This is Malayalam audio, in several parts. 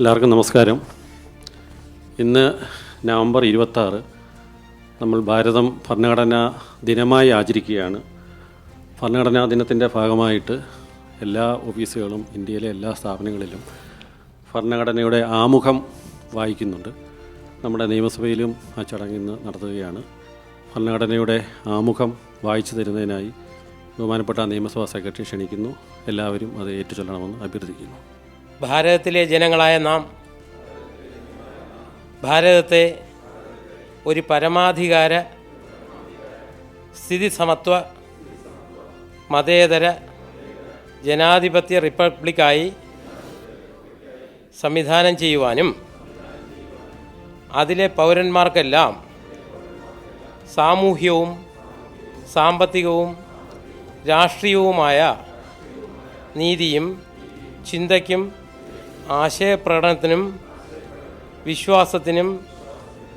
എല്ലാവർക്കും നമസ്കാരം. ഇന്ന് നവംബർ ഇരുപത്താറ് നമ്മൾ ഭാരതം ഭരണഘടനാ ദിനമായി ആചരിക്കുകയാണ്. ഭരണഘടനാ ദിനത്തിന്റെ ഭാഗമായിട്ട് എല്ലാ ഓഫീസുകളും ഇന്ത്യയിലെ എല്ലാ സ്ഥാപനങ്ങളിലും ഭരണഘടനയുടെ ആമുഖം വായിക്കുന്നുണ്ട്. നമ്മുടെ നിയമസഭയിലും ആ ചടങ്ങ് ഇന്ന് നടത്തുകയാണ്. ഭരണഘടനയുടെ ആമുഖം വായിച്ചു തരുന്നതിനായി ബഹുമാനപ്പെട്ട നിയമസഭാ സെക്രട്ടറി ക്ഷണിക്കുന്നു. എല്ലാവരും അത് ഏറ്റുചൊല്ലണമെന്ന് അഭ്യർത്ഥിക്കുന്നു. ഭാരതത്തിലെ ജനങ്ങളായ നാം ഭാരതത്തെ ഒരു പരമാധികാര സ്ഥിതി സമത്വ മതേതര ജനാധിപത്യ റിപ്പബ്ലിക്കായി സംവിധാനം ചെയ്യുവാനും അതിലെ പൗരന്മാർക്കെല്ലാം സാമൂഹ്യവും സാമ്പത്തികവും രാഷ്ട്രീയവുമായ നീതിയും ചിന്തയ്ക്കും ആശയപ്രകടനത്തിനും വിശ്വാസത്തിനും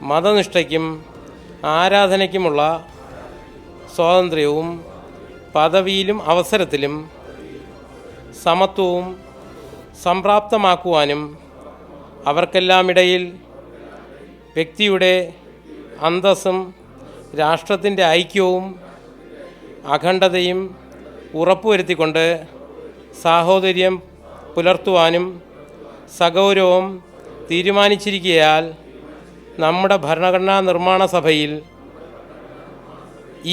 മതനിഷ്ഠയ്ക്കും ആരാധനയ്ക്കുമുള്ള സ്വാതന്ത്ര്യവും പദവിയിലും അവസരത്തിലും സമത്വവും സംപ്രാപ്തമാക്കുവാനും അവർക്കെല്ലാമിടയിൽ വ്യക്തിയുടെ അന്തസ്സും രാഷ്ട്രത്തിന്റെ ഐക്യവും അഖണ്ഡതയും ഉറപ്പുവരുത്തിക്കൊണ്ട് സാഹോദര്യം പുലർത്തുവാനും സഗൗരവം തീരുമാനിച്ചിരിക്കയാൽ നമ്മുടെ ഭരണഘടനാ നിർമ്മാണ സഭയിൽ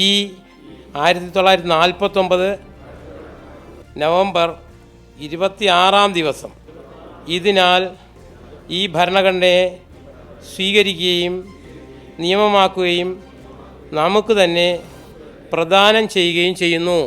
ഈ ആയിരത്തി തൊള്ളായിരത്തി നാൽപ്പത്തൊമ്പത് നവംബർ ഇരുപത്തി ആറാം ദിവസം ഇതിനാൽ ഈ ഭരണഘടനയെ സ്വീകരിക്കുകയും നിയമമാക്കുകയും നമുക്ക് തന്നെ പ്രദാനം ചെയ്യുകയും ചെയ്യുന്നു.